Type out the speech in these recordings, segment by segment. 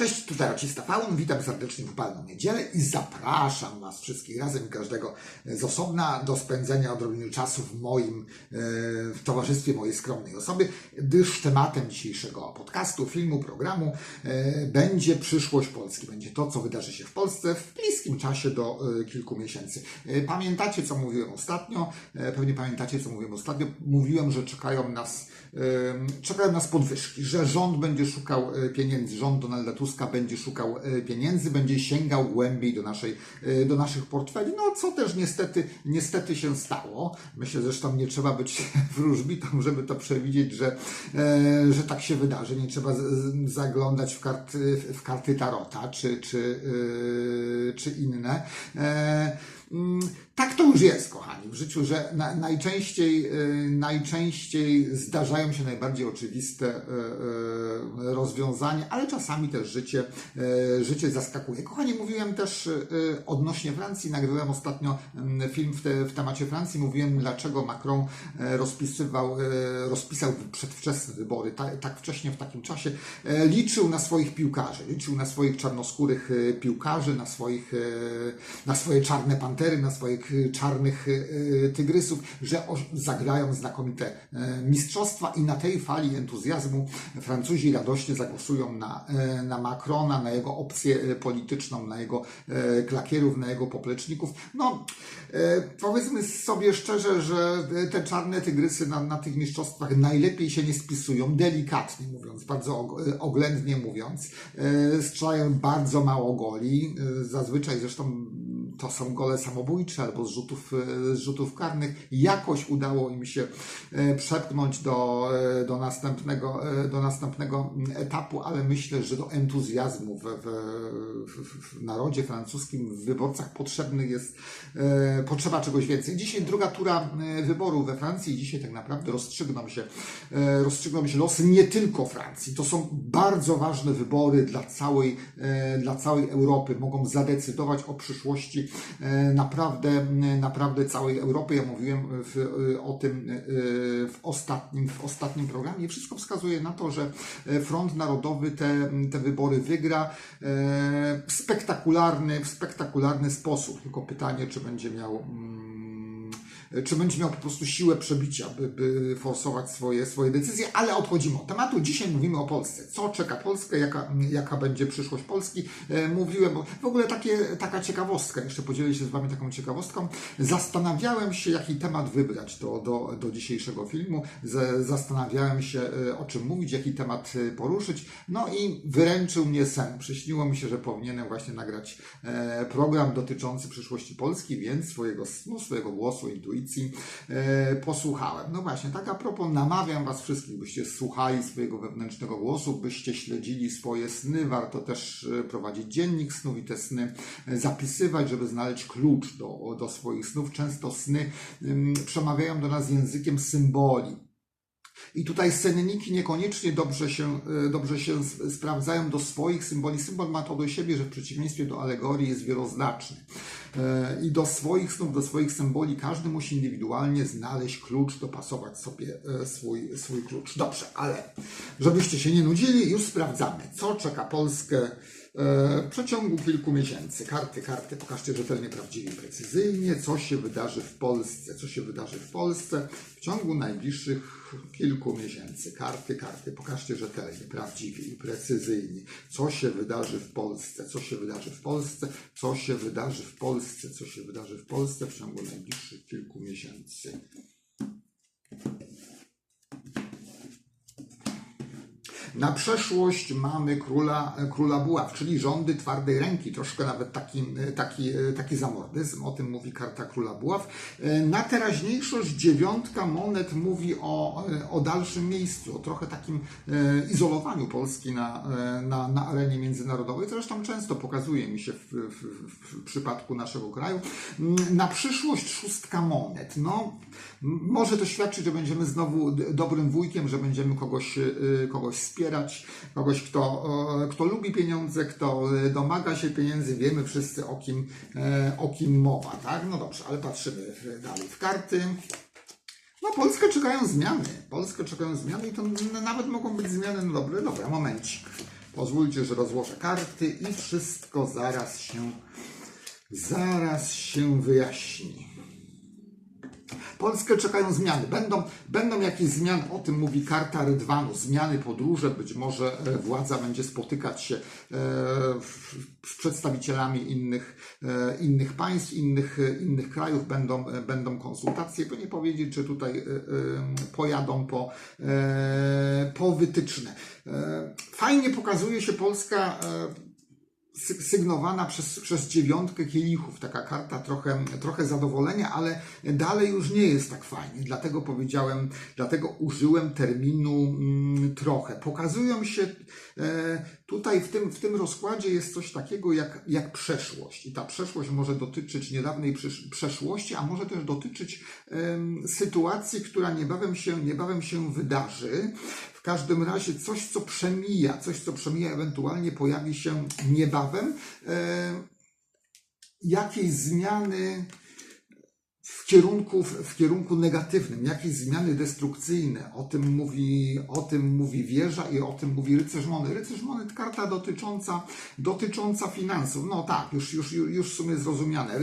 Cześć, tutaj Arcista Faun, witam serdecznie w upalną niedzielę i zapraszam Was wszystkich razem i każdego z osobna do spędzenia odrobiny czasu w moim, e, w towarzystwie mojej skromnej osoby, gdyż tematem dzisiejszego podcastu, filmu, programu e, będzie przyszłość Polski. Będzie to, co wydarzy się w Polsce w bliskim czasie do e, kilku miesięcy. E, Pamiętacie, co mówiłem ostatnio? E, Pewnie pamiętacie, co mówiłem ostatnio. Mówiłem, że czekają nas, e, czekają nas podwyżki, że rząd będzie szukał e, pieniędzy, rząd Donalda Tuska będzie szukał e, pieniędzy, będzie sięgał głębiej do, naszej, e, do naszych portfeli, no co też niestety, niestety się stało. Myślę zresztą nie trzeba być wróżbitą, żeby to przewidzieć, że, e, że tak się wydarzy. Nie trzeba zaglądać w karty, w karty Tarota czy, czy, czy inne. To już jest, kochani, w życiu, że na, najczęściej, e, najczęściej zdarzają się najbardziej oczywiste e, e, rozwiązania, ale czasami też życie, życie zaskakuje. Kochani, mówiłem też odnośnie Francji, nagrywałem ostatnio mm, film w, te, w temacie Francji, mówiłem dlaczego Macron rozpisywał, rozpisał przedwczesne wybory tak, tak wcześnie w takim czasie. Liczył na swoich piłkarzy, liczył na swoich czarnoskórych piłkarzy, na swoich, na swoje czarne pantery, na swoich czarnych e, tygrysów, że zagrają znakomite e, mistrzostwa i na tej fali entuzjazmu Francuzi radośnie zagłosują na, e, na Macrona, na jego opcję e, polityczną, na jego e, klakierów, na jego popleczników. No, e, powiedzmy sobie szczerze, że e, te czarne tygrysy na, na tych mistrzostwach najlepiej się nie spisują, delikatnie mówiąc, bardzo og- e, oględnie mówiąc. E, Strzelają bardzo mało goli, e, zazwyczaj zresztą to są gole samobójcze albo z rzutów, e, rzutów karnych. Jakoś udało im się e, przepchnąć do, e, do, następnego, do następnego mm, etapu, ale myślę, że do entuzjazmu w, w, w, narodzie francuskim, w wyborcach potrzebnych jest potrzeba czegoś więcej. Dzisiaj druga tura wyborów we Francji, dzisiaj tak naprawdę rozstrzygną się, rozstrzygną się losy nie tylko Francji. To są bardzo ważne wybory dla całej, dla całej Europy. Mogą zadecydować o przyszłości naprawdę, naprawdę całej Europy. Ja mówiłem w, e, o tym e, w ostatnim, w ostatnim programie. Wszystko wskazuje na to, że e, Front Narodowy te, te wybory wygra e, w spektakularny, w spektakularny sposób. Tylko pytanie, czy będzie miał mm, czy będzie miał po prostu siłę przebicia, by, by forsować swoje, swoje decyzje, ale odchodzimy od tematu. Dzisiaj mówimy o Polsce. Co czeka Polskę, jaka, jaka będzie przyszłość Polski. E, mówiłem, bo w ogóle takie, taka ciekawostka, jeszcze podzielę się z Wami taką ciekawostką. Zastanawiałem się, jaki temat wybrać do, do, do dzisiejszego filmu. Zastanawiałem się, e, o czym mówić, jaki temat e, poruszyć. No i wyręczył mnie sen. Przyśniło mi się, że powinienem właśnie nagrać program dotyczący przyszłości Polski, więc swojego snu, swojego głosu, intuicji e, posłuchałem. No właśnie, tak a propos, namawiam Was wszystkich, byście słuchali swojego wewnętrznego głosu, byście śledzili swoje sny. Warto też e, prowadzić dziennik snów i te sny e, zapisywać, żeby znaleźć klucz do, do swoich snów. Często sny przemawiają do nas językiem symboli. I tutaj senniki niekoniecznie dobrze się, e, dobrze się sprawdzają do swoich symboli. Symbol ma to do siebie, że w przeciwieństwie do alegorii jest wieloznaczny. E, I do swoich snów, do swoich symboli każdy musi indywidualnie znaleźć klucz, dopasować sobie e, swój, swój klucz. Dobrze, ale żebyście się nie nudzili, już sprawdzamy, co czeka Polskę w przeciągu kilku miesięcy. Karty, karty, pokażcie rzetelnie, prawdziwie, precyzyjnie, co się wydarzy w Polsce, co się wydarzy w Polsce w ciągu najbliższych kilku miesięcy. Karty, karty, pokażcie rzetelnie, prawdziwie i precyzyjnie, co się wydarzy w Polsce, co się wydarzy w Polsce, co się wydarzy w Polsce, co się wydarzy w Polsce w ciągu najbliższych kilku miesięcy. Na przeszłość mamy króla, króla buław, czyli rządy twardej ręki, troszkę nawet taki, taki, taki zamordyzm, o tym mówi karta króla buław. Na teraźniejszość dziewiątka monet mówi o, o dalszym miejscu, o trochę takim e, izolowaniu Polski na, e, na, na arenie międzynarodowej. Zresztą często pokazuje mi się w, w, w, przypadku naszego kraju. Na przyszłość szóstka monet. No, może to świadczyć, że będziemy znowu dobrym wujkiem, że będziemy kogoś, y, kogoś wspierać, kogoś, kto, kto lubi pieniądze, kto e, domaga się pieniędzy. Wiemy wszyscy o kim, e, o kim mowa, tak? No dobrze, ale patrzymy dalej w karty. No, Polskę czekają zmiany. Polskę czekają zmiany i to nawet mogą być zmiany no dobre. Dobra, momencik. Pozwólcie, że rozłożę karty i wszystko zaraz się, zaraz się wyjaśni. Polskę czekają zmiany. Będą, będą jakieś zmiany, o tym mówi karta Rydwanu. Zmiany, podróże, być może e, władza będzie spotykać się e, z przedstawicielami innych, e, innych państw, innych, innych krajów, będą, będą konsultacje, by nie powiedzieć, czy tutaj pojadą po, po wytyczne. Fajnie pokazuje się Polska sygnowana przez, przez dziewiątkę kielichów. Taka karta trochę, trochę zadowolenia, ale dalej już nie jest tak fajnie. Dlatego powiedziałem, dlatego użyłem terminu mm, trochę. Pokazują się e, tutaj w tym, w tym rozkładzie jest coś takiego jak, jak przeszłość. I ta przeszłość może dotyczyć niedawnej przeszłości, a może też dotyczyć em, sytuacji, która niebawem się, niebawem się wydarzy. W każdym razie coś, co przemija, coś, co przemija, ewentualnie pojawi się niebawem. E, jakieś zmiany kierunku, w kierunku negatywnym, jakieś zmiany destrukcyjne. O tym mówi, o tym mówi wieża i o tym mówi rycerz monet. Rycerz monet karta dotycząca, dotycząca finansów. No tak, już, już, już w sumie zrozumiane,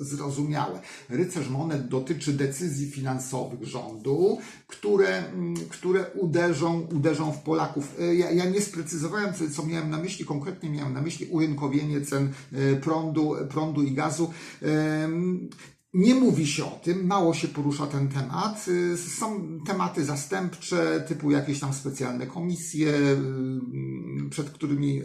zrozumiałe. Rycerz monet dotyczy decyzji finansowych rządu, które, mm, które uderzą, uderzą w Polaków. E, Ja, ja nie sprecyzowałem, co, co miałem na myśli, konkretnie miałem na myśli urynkowienie cen e, prądu, prądu i gazu. Nie mówi się o tym, mało się porusza ten temat. Y, Są tematy zastępcze, typu jakieś tam specjalne komisje, y, przed którymi, y,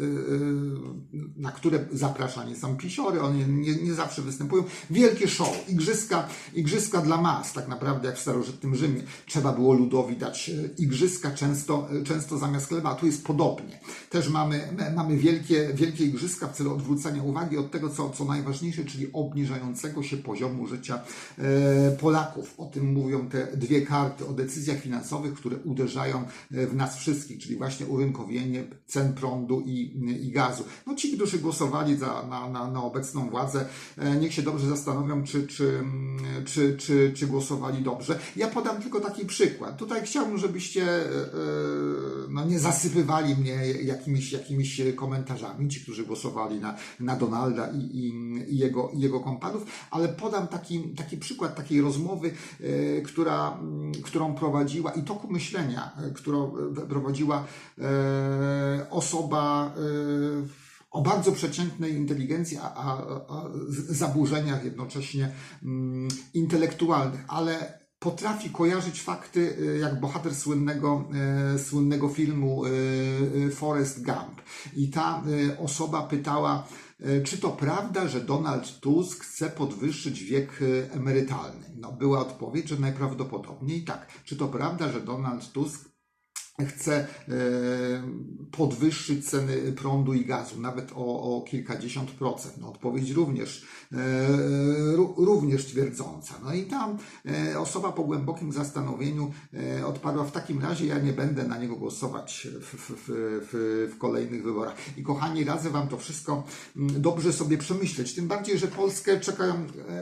na które zapraszani są pisiory, one nie, nie zawsze występują. Wielkie show, igrzyska, igrzyska dla mas, tak naprawdę jak w starożytnym Rzymie. Trzeba było ludowi dać igrzyska często, często zamiast chleba, tu jest podobnie. Też mamy, mamy wielkie, wielkie igrzyska w celu odwrócenia uwagi od tego, co, co najważniejsze, czyli obniżającego się poziomu życia e, Polaków. O tym mówią te dwie karty o decyzjach finansowych, które uderzają e, w nas wszystkich, czyli właśnie urynkowienie cen prądu i, i gazu. No ci, którzy głosowali za, na, na, na obecną władzę, e, niech się dobrze zastanowią, czy, czy, mm, czy, czy, czy głosowali dobrze. Ja podam tylko taki przykład. Tutaj chciałbym, żebyście no, nie zasypywali mnie jakimiś, jakimiś komentarzami, ci, którzy głosowali na, na Donalda i, i, i, jego, jego kompanów, ale podam taki, taki przykład takiej rozmowy, e, która, mm, którą prowadziła i toku myślenia, e, którą e, prowadziła osoba o bardzo przeciętnej inteligencji, a, a, a zaburzeniach jednocześnie mm, intelektualnych, ale potrafi kojarzyć fakty jak bohater słynnego, słynnego filmu Forrest Gump. I ta osoba pytała, czy to prawda, że Donald Tusk chce podwyższyć wiek e, emerytalny? No, była odpowiedź, że najprawdopodobniej tak. Czy to prawda, że Donald Tusk chce e, podwyższyć ceny prądu i gazu, nawet o, o kilkadziesiąt procent. No, odpowiedź również, e, ró- również twierdząca. No i tam e, osoba po głębokim zastanowieniu odparła, w takim razie ja nie będę na niego głosować w, w, w, w, kolejnych wyborach. I kochani, radzę Wam to wszystko dobrze sobie przemyśleć. Tym bardziej, że Polskę czekają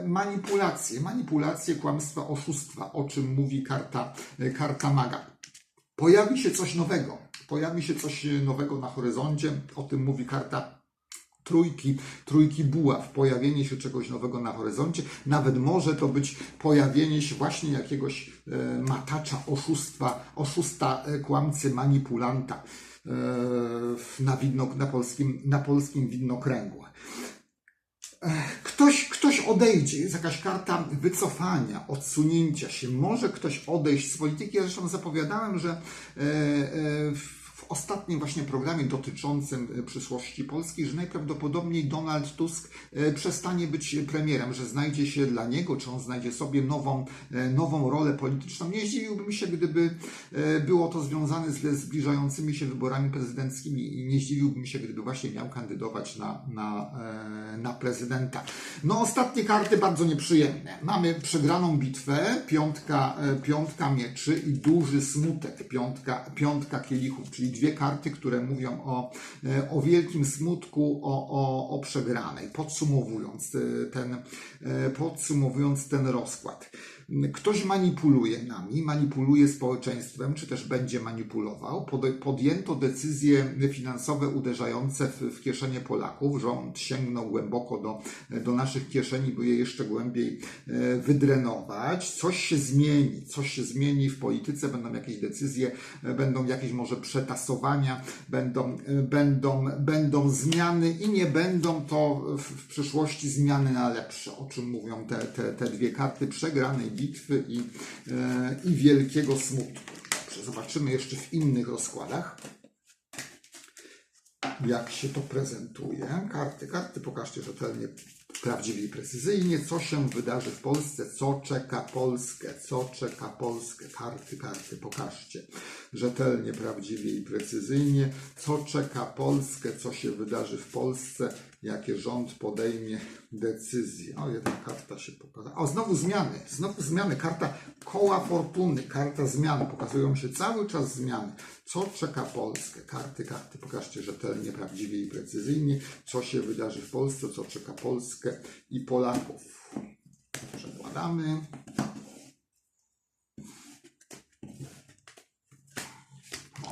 manipulacje, manipulacje, kłamstwa, oszustwa, o czym mówi karta, karta maga. Pojawi się coś nowego. Pojawi się coś nowego na horyzoncie. O tym mówi karta trójki, trójki buław. Pojawienie się czegoś nowego na horyzoncie. Nawet może to być pojawienie się właśnie jakiegoś e, matacza, oszustwa, oszusta, e, kłamcy, manipulanta e, na, widno, na, polskim, na polskim widnokręgu. Ktoś, ktoś odejdzie, jest jakaś karta wycofania, odsunięcia się. Może ktoś odejść z polityki. Ja zresztą zapowiadałem, że e, e, w w ostatnim właśnie programie dotyczącym e, przyszłości Polski, że najprawdopodobniej Donald Tusk e, przestanie być premierem, że znajdzie się dla niego, czy on znajdzie sobie nową, e, nową rolę polityczną. Nie zdziwiłbym się, gdyby było to związane ze zbliżającymi się wyborami prezydenckimi i nie zdziwiłbym się, gdyby właśnie miał kandydować na, na, na prezydenta. No ostatnie karty bardzo nieprzyjemne. Mamy przegraną bitwę, piątka, piątka mieczy i duży smutek, piątka, piątka kielichów, czyli dwie karty, które mówią o, e, o wielkim smutku, o, o, o przegranej. Podsumowując e, ten, e, podsumowując ten rozkład. Ktoś manipuluje nami, manipuluje społeczeństwem, czy też będzie manipulował. Pod- Podjęto decyzje finansowe uderzające w, kieszenie Polaków. Rząd sięgnął głęboko do, do naszych kieszeni, by je jeszcze głębiej e, wydrenować. Coś się zmieni, coś się zmieni w polityce, będą jakieś decyzje, e, będą jakieś może przetasowania, będą, e, będą, będą zmiany i nie będą to w, przyszłości zmiany na lepsze, o czym mówią te, te, te dwie karty przegranej bitwy i, e, i wielkiego smutku. Zobaczymy jeszcze w innych rozkładach jak się to prezentuje. Karty, karty pokażcie rzetelnie, prawdziwie i precyzyjnie, co się wydarzy w Polsce, co czeka Polskę, co czeka Polskę. Karty, karty, pokażcie rzetelnie, prawdziwie i precyzyjnie, co czeka Polskę, co się wydarzy w Polsce, jakie rząd podejmie decyzje. O, jedna karta się pokazała. O, znowu zmiany, znowu zmiany. Karta koła fortuny, karta zmian. Pokazują się cały czas zmiany. Co czeka Polskę? Karty, karty. Pokażcie rzetelnie, prawdziwie i precyzyjnie, co się wydarzy w Polsce, co czeka Polskę i Polaków. Przekładamy.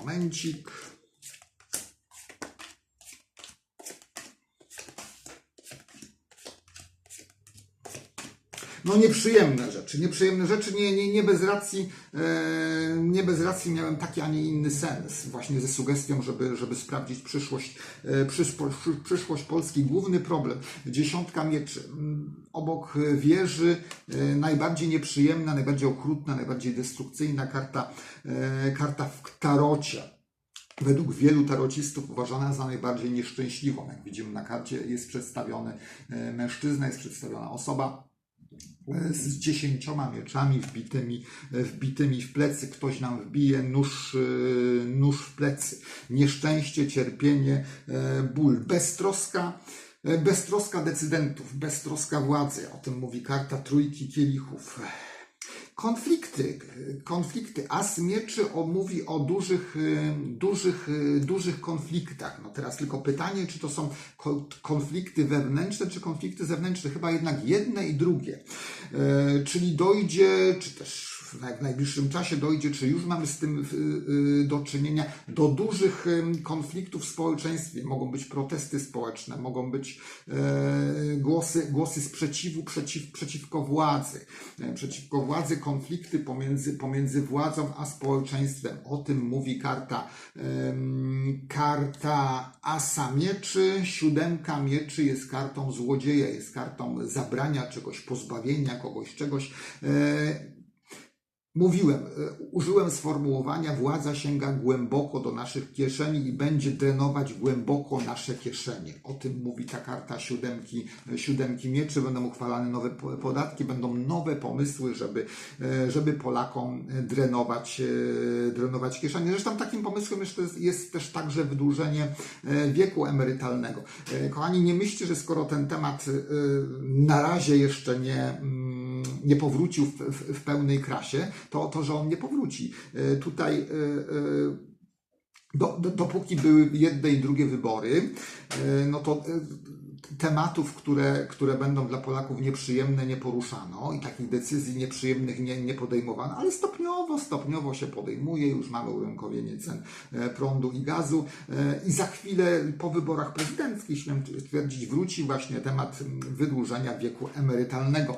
Momencik. No nieprzyjemne rzeczy, nieprzyjemne rzeczy, nie, nie, nie bez racji, e, nie bez racji miałem taki, a nie inny sens, właśnie ze sugestią, żeby, żeby sprawdzić przyszłość, e, przyszłość, Polski. Główny problem, dziesiątka mieczy, Mm, obok wieży, e, najbardziej nieprzyjemna, najbardziej okrutna, najbardziej destrukcyjna karta, karta w tarocie według wielu tarocistów uważana za najbardziej nieszczęśliwą. Jak widzimy na karcie jest przedstawiony mężczyzna, jest przedstawiona osoba z dziesięcioma mieczami wbitymi, e, wbitymi w plecy. Ktoś nam wbije nóż, e, nóż w plecy. Nieszczęście, cierpienie, e, ból, beztroska. Beztroska decydentów, beztroska władzy. O tym mówi karta trójki kielichów. Konflikty, konflikty. As mieczy o, mówi o dużych, y, dużych, y, dużych konfliktach. No teraz tylko pytanie, czy to są ko- konflikty wewnętrzne, czy konflikty zewnętrzne. Chyba jednak jedne i drugie. E, czyli dojdzie, czy też w naj- w najbliższym czasie dojdzie, czy już mamy z tym y, y, do czynienia, do dużych konfliktów w społeczeństwie. Mogą być protesty społeczne, mogą być e, głosy, głosy sprzeciwu przeciw, przeciwko władzy. E, Przeciwko władzy konflikty pomiędzy, pomiędzy władzą a społeczeństwem. O tym mówi karta, karta Asa Mieczy. Siódemka Mieczy jest kartą złodzieja, jest kartą zabrania czegoś, pozbawienia kogoś czegoś. Mówiłem, e, użyłem sformułowania, władza sięga głęboko do naszych kieszeni i będzie drenować głęboko nasze kieszenie. O tym mówi ta karta siódemki, e, siódemki mieczy. Będą uchwalane nowe po- podatki, będą nowe pomysły, żeby, e, żeby Polakom drenować, drenować kieszenie. Zresztą takim pomysłem jest, jest też także wydłużenie wieku emerytalnego. Kochani, nie myślcie, że skoro ten temat na razie jeszcze nie, mm, nie powrócił w, w, w pełnej krasie, to, to, że on nie powróci. E, Tutaj e, e, do, do, dopóki były jedne i drugie wybory, no to tematów, które, które będą dla Polaków nieprzyjemne, nie poruszano i takich decyzji nieprzyjemnych nie, nie podejmowano, ale stopniowo, stopniowo się podejmuje. Już mamy urynkowienie cen prądu i gazu i za chwilę po wyborach prezydenckich, śmiem twierdzić, wróci właśnie temat wydłużenia wieku emerytalnego.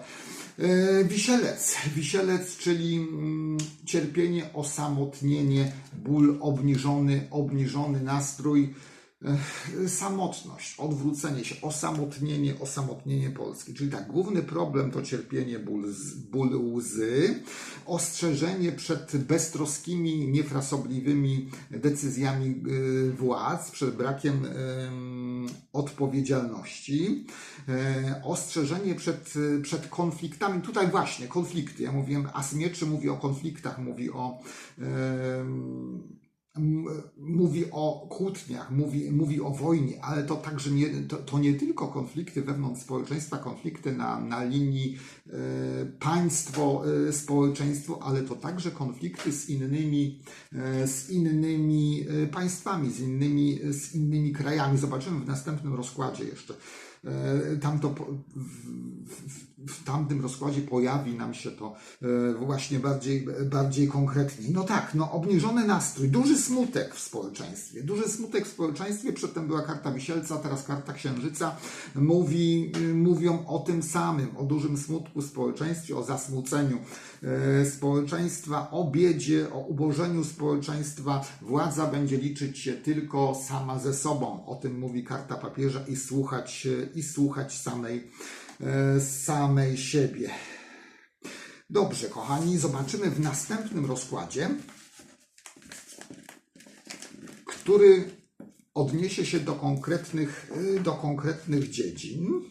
E, Wisielec. Wisielec, czyli mm, cierpienie, osamotnienie, ból, obniżony, obniżony nastrój, samotność, odwrócenie się, osamotnienie, osamotnienie Polski. Czyli tak, główny problem to cierpienie, ból, ból łzy, ostrzeżenie przed beztroskimi, niefrasobliwymi decyzjami y, władz, przed brakiem em, odpowiedzialności, e, ostrzeżenie przed, przed konfliktami. Tutaj właśnie konflikty. Ja mówiłem, Asmieczy mówi o konfliktach, mówi o mówi o kłótniach, mówi, mówi o wojnie, ale to także nie, to, to nie tylko konflikty wewnątrz społeczeństwa, konflikty na, na linii e, państwo, e, społeczeństwo, ale to także konflikty z innymi, e, z innymi państwami, z innymi, z innymi krajami. Zobaczymy w następnym rozkładzie jeszcze. E, tam to po- w, tamtym rozkładzie pojawi nam się to e, właśnie bardziej, bardziej konkretnie. No tak, no obniżony nastrój, duży smutek w społeczeństwie, duży smutek w społeczeństwie, przedtem była karta Wisielca, teraz karta Księżyca, mówi, y, mówią o tym samym, o dużym smutku w społeczeństwie, o zasmuceniu społeczeństwa, o biedzie, o ubożeniu społeczeństwa. Władza będzie liczyć się tylko sama ze sobą. O tym mówi karta papieża i słuchać, e, i słuchać samej, e, samej siebie. Dobrze, kochani, zobaczymy w następnym rozkładzie, który odniesie się do konkretnych, do konkretnych dziedzin.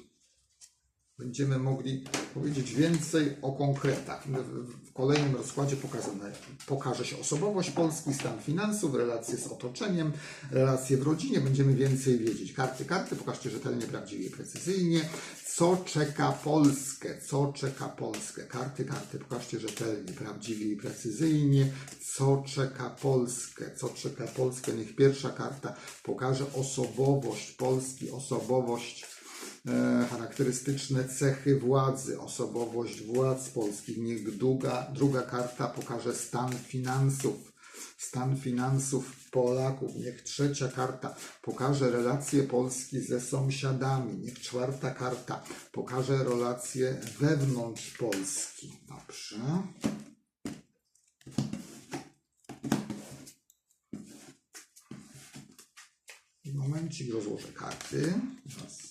Będziemy mogli powiedzieć więcej o konkretach. W- kolejnym rozkładzie pokazane, pokaże się osobowość Polski, stan finansów, relacje z otoczeniem, relacje w rodzinie. Będziemy więcej wiedzieć. Karty, karty, pokażcie rzetelnie, prawdziwie i precyzyjnie. Co czeka Polskę? Co czeka Polskę? Karty, karty, pokażcie rzetelnie, prawdziwie i precyzyjnie. Co czeka Polskę? Co czeka Polskę? Niech pierwsza karta pokaże osobowość Polski, osobowość charakterystyczne cechy władzy, osobowość władz polskich. Niech druga, druga karta pokaże stan finansów, stan finansów Polaków. Niech trzecia karta pokaże relacje Polski ze sąsiadami. Niech czwarta karta pokaże relacje wewnątrz Polski. Dobrze. Momencik rozłożę karty. Raz,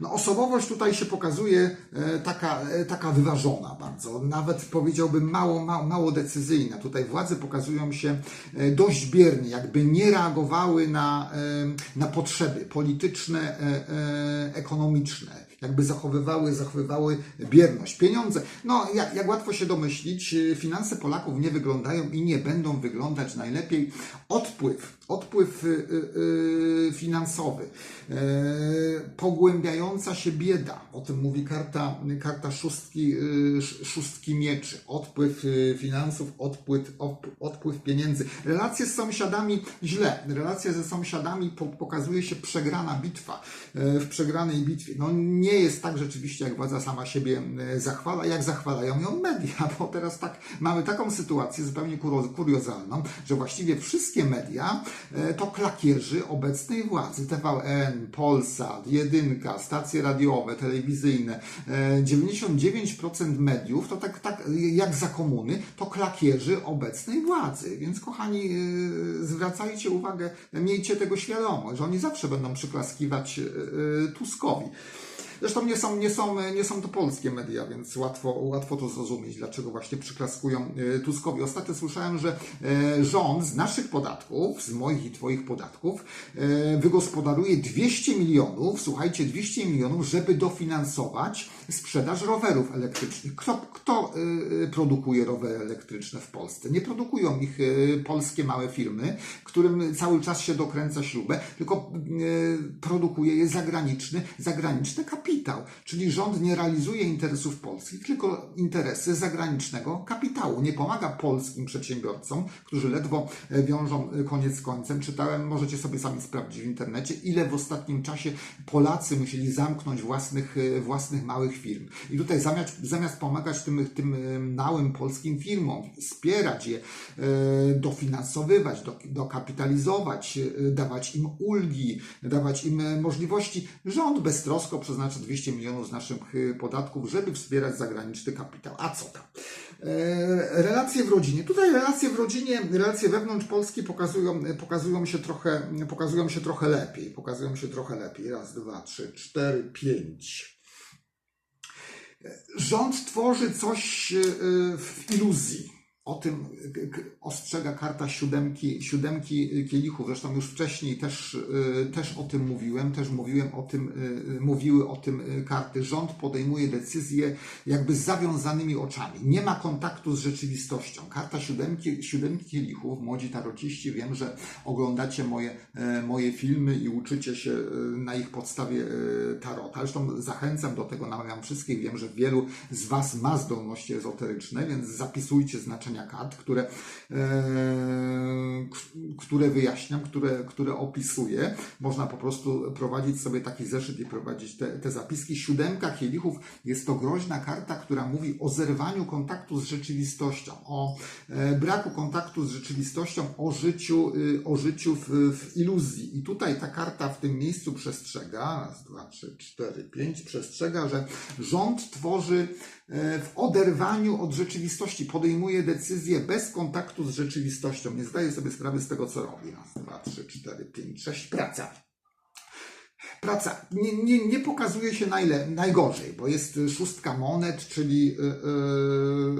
No, osobowość tutaj się pokazuje e, taka, e, taka wyważona bardzo, nawet powiedziałbym mało, mało, mało decyzyjna. Tutaj władze pokazują się e, dość biernie, jakby nie reagowały na, na potrzeby polityczne, ekonomiczne jakby zachowywały, zachowywały bierność. Pieniądze, no jak, jak łatwo się domyślić, e, finanse Polaków nie wyglądają i nie będą wyglądać najlepiej. Odpływ, odpływ y, y, y, finansowy, e, pogłębiająca się bieda, o tym mówi karta, karta szóstki, y, sz- szóstki mieczy, odpływ y, finansów, odpływ, odpływ pieniędzy. Relacje z sąsiadami źle, relacje ze sąsiadami po, pokazuje się przegrana bitwa, e, w przegranej bitwie. No nie jest tak rzeczywiście, jak władza sama siebie e, zachwala, jak zachwalają ją media, bo teraz tak mamy taką sytuację zupełnie kuriozalną, że właściwie wszystkie media e, to klakierzy obecnej władzy. TVN, Polsat, Jedynka, stacje radiowe, telewizyjne. E, 99% mediów to tak, tak jak za komuny, to klakierzy obecnej władzy. Więc kochani, e, zwracajcie uwagę, miejcie tego świadomość, że oni zawsze będą przyklaskiwać e, e, Tuskowi. Zresztą nie są, nie, są, nie są to polskie media, więc łatwo, łatwo to zrozumieć, dlaczego właśnie przyklaskują e, Tuskowi. Ostatnio słyszałem, że e, rząd z naszych podatków, z moich i Twoich podatków, e, wygospodaruje 200 milionów, słuchajcie, 200 milionów, żeby dofinansować sprzedaż rowerów elektrycznych. Kto, kto e, produkuje rowery elektryczne w Polsce? Nie produkują ich e, polskie małe firmy, którym cały czas się dokręca śrubę, tylko produkuje je zagraniczny, zagraniczny kapitał. Czyli rząd nie realizuje interesów polskich, tylko interesy zagranicznego kapitału. Nie pomaga polskim przedsiębiorcom, którzy ledwo e, wiążą e, koniec z końcem. Czytałem, możecie sobie sami sprawdzić w internecie, ile w ostatnim czasie Polacy musieli zamknąć własnych, e, własnych małych firm. I tutaj zamiast, zamiast pomagać tym, tym małym polskim firmom, wspierać je, e, dofinansowywać, do, dokapitalizować, e, dawać im ulgi, dawać im e, możliwości, rząd beztrosko przeznacza 200 milionów z naszych podatków, żeby wspierać zagraniczny kapitał. A co tam? Relacje w rodzinie. Tutaj relacje w rodzinie, relacje wewnątrz Polski pokazują, pokazują, się trochę, pokazują się trochę lepiej. Pokazują się trochę lepiej. Raz, dwa, trzy, cztery, pięć. Rząd tworzy coś e, w iluzji. O tym ostrzega karta siódemki, siódemki kielichów. Zresztą już wcześniej też, y, też o tym mówiłem, też mówiłem o tym, y, y, mówiły o tym karty. Rząd podejmuje decyzje jakby z zawiązanymi oczami. Nie ma kontaktu z rzeczywistością. Karta siódemki, siódemki kielichów, młodzi tarociści, wiem, że oglądacie moje, e, moje filmy i uczycie się e, na ich podstawie e, tarota. Zresztą zachęcam do tego, namawiam wszystkich. Wiem, że wielu z Was ma zdolności ezoteryczne, więc zapisujcie kart, które, e, które wyjaśniam, które, które opisuję. Można po prostu prowadzić sobie taki zeszyt i prowadzić te, te zapiski. Siódemka kielichów jest to groźna karta, która mówi o zerwaniu kontaktu z rzeczywistością, o e, braku kontaktu z rzeczywistością, o życiu, y, o życiu w, w iluzji. I tutaj ta karta w tym miejscu przestrzega, raz, dwa, trzy, cztery, pięć, przestrzega, że rząd tworzy w oderwaniu od rzeczywistości, podejmuje decyzje bez kontaktu z rzeczywistością. Nie zdaje sobie sprawy z tego, co robi. Raz, dwa, trzy, cztery, pięć, sześć. Praca praca nie, nie, nie pokazuje się najle, najgorzej, bo jest y, szóstka monet, czyli yy,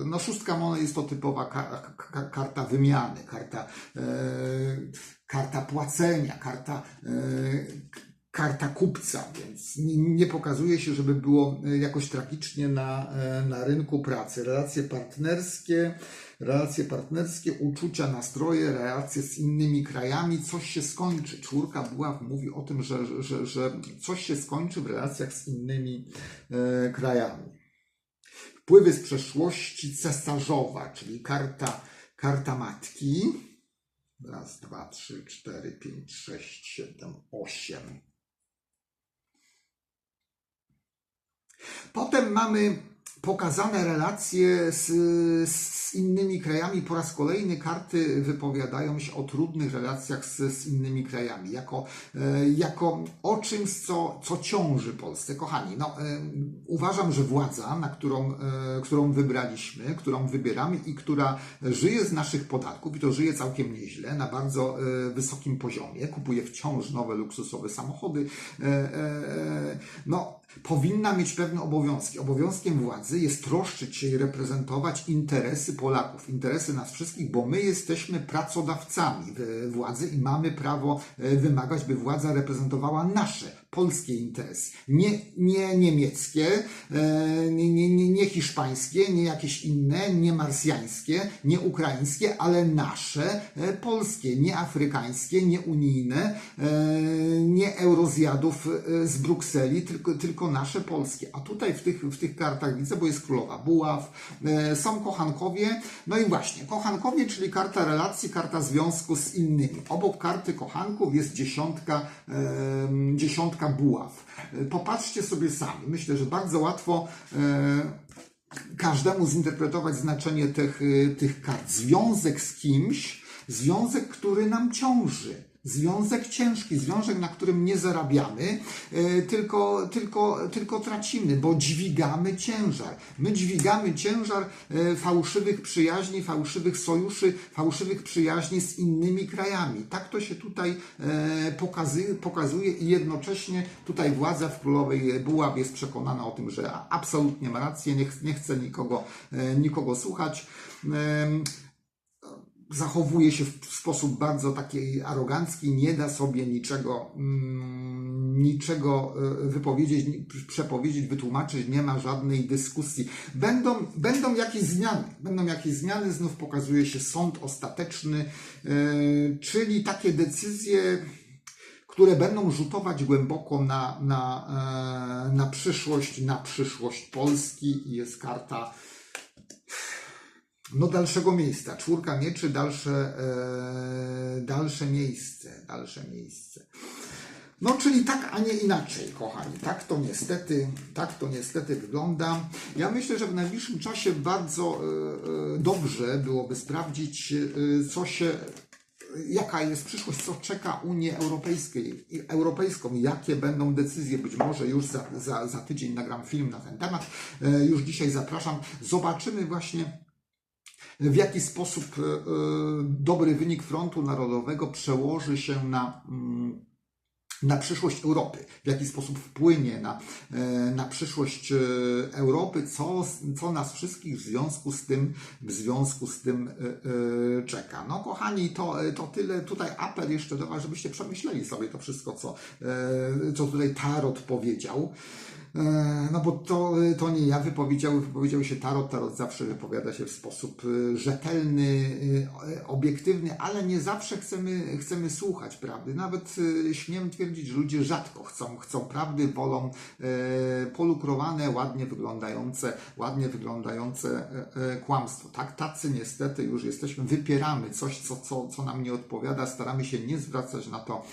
no szóstka monet jest to typowa ka, ka, karta wymiany, karta, yy, karta płacenia, karta, yy, karta kupca, więc nie, pokazuje się, żeby było y, jakoś tragicznie na, y, na rynku pracy. Relacje partnerskie, relacje partnerskie, uczucia, nastroje, relacje z innymi krajami, coś się skończy. Czwórka buław mówi o tym, że, że, że coś się skończy w relacjach z innymi e, krajami. Wpływy z przeszłości cesarzowa, czyli karta, karta matki. Raz, dwa, trzy, cztery, pięć, sześć, siedem, osiem. Potem mamy pokazane relacje z, z innymi krajami. Po raz kolejny karty wypowiadają się o trudnych relacjach z, z innymi krajami, jako, e, jako o czymś, co, co ciąży Polsce. Kochani, no, e, uważam, że władza, na którą, e, którą wybraliśmy, którą wybieramy i która żyje z naszych podatków, i to żyje całkiem nieźle, na bardzo wysokim poziomie, kupuje wciąż nowe luksusowe samochody, no, powinna mieć pewne obowiązki. Obowiązkiem władzy jest troszczyć się i reprezentować interesy Polaków, interesy nas wszystkich, bo my jesteśmy pracodawcami władzy i mamy prawo e, wymagać, by władza reprezentowała nasze polskie interesy. Nie, nie niemieckie, e, nie, nie, nie, nie hiszpańskie, nie jakieś inne, nie marsjańskie, nie ukraińskie, ale nasze, e, polskie, nie afrykańskie, nie unijne, e, nie eurozjadów z Brukseli, tylko, tylko nasze polskie. A tutaj w tych, w tych kartach widzę, bo jest królowa buław, są kochankowie, no i właśnie, kochankowie, czyli karta relacji, karta związku z innymi. Obok karty kochanków jest dziesiątka, e, dziesiątka buław. E, Popatrzcie sobie sami. Myślę, że bardzo łatwo e, każdemu zinterpretować znaczenie tych, y, tych kart. Związek z kimś, związek, który nam ciąży. Związek ciężki, związek, na którym nie zarabiamy, y, tylko, tylko, tylko tracimy, bo dźwigamy ciężar. My dźwigamy ciężar y, fałszywych przyjaźni, fałszywych sojuszy, fałszywych przyjaźni z innymi krajami. Tak to się tutaj e, pokazuje, i jednocześnie tutaj władza w Królowej Buław jest przekonana o tym, że absolutnie ma rację, nie, nie chce nikogo, e, nikogo słuchać. Zachowuje się w sposób bardzo taki arogancki, nie da sobie niczego, mm, niczego e, wypowiedzieć, przepowiedzieć, wytłumaczyć, nie ma żadnej dyskusji. Będą, będą jakieś zmiany, będą jakieś zmiany, znów pokazuje się sąd ostateczny, e, czyli takie decyzje, które będą rzutować głęboko na, na, e, na przyszłość, na przyszłość Polski i jest karta no dalszego miejsca. Czwórka mieczy, dalsze, e, dalsze miejsce, dalsze miejsce. No, czyli tak, a nie inaczej, kochani. Tak to niestety, tak to niestety wygląda. Ja myślę, że w najbliższym czasie bardzo e, e, dobrze byłoby sprawdzić, co się jaka jest przyszłość, co czeka Unię Europejską, Europejską, jakie będą decyzje. Być może już za, za, za tydzień nagram film na ten temat. Już dzisiaj zapraszam. Zobaczymy właśnie w jaki sposób e, e, dobry wynik frontu narodowego przełoży się na, mm, na przyszłość Europy, w jaki sposób wpłynie na, e, na przyszłość Europy, co, co nas wszystkich w związku z tym, w związku z tym czeka. No kochani, to, to tyle. Tutaj apel jeszcze do Was, żebyście przemyśleli sobie to wszystko, co, co tutaj Tarot powiedział. E, No bo to, to nie ja wypowiedział, wypowiedział się Tarot. Tarot zawsze wypowiada się w sposób e, rzetelny, e, obiektywny, ale nie zawsze chcemy, chcemy słuchać prawdy. Nawet śmiem twierdzić, że ludzie rzadko chcą, chcą prawdy, wolą e, polukrowane, ładnie wyglądające, ładnie wyglądające e, kłamstwo. Tak, tacy niestety już jesteśmy, wypieramy coś, co, co, co nam nie odpowiada, staramy się nie zwracać na to,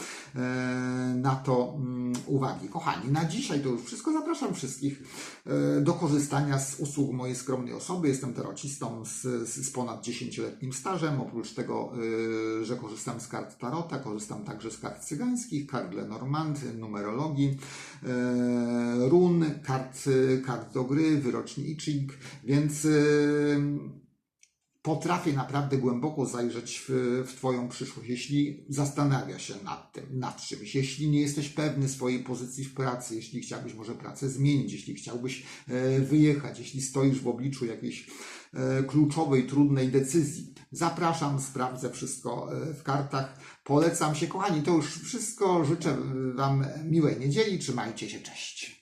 na to mm, uwagi. Kochani, na dzisiaj to już wszystko. Zapraszam wszystkich e, do korzystania z usług mojej skromnej osoby. Jestem tarocistą z, z ponad 10-letnim stażem. Oprócz tego, e, że korzystam z kart tarota, korzystam także z kart cygańskich, kart Lenormand, numerologii, e, run, kart, kart do gry, wyroczni I Ching, więc potrafię naprawdę głęboko zajrzeć w, w Twoją przyszłość, jeśli zastanawia się nad tym, nad czymś, jeśli nie jesteś pewny swojej pozycji w pracy, jeśli chciałbyś może pracę zmienić, jeśli chciałbyś e, wyjechać, jeśli stoisz w obliczu jakiejś e, kluczowej, trudnej decyzji. Zapraszam, sprawdzę wszystko e, w kartach. Polecam się, kochani, to już wszystko. Życzę Wam miłej niedzieli. Trzymajcie się, cześć.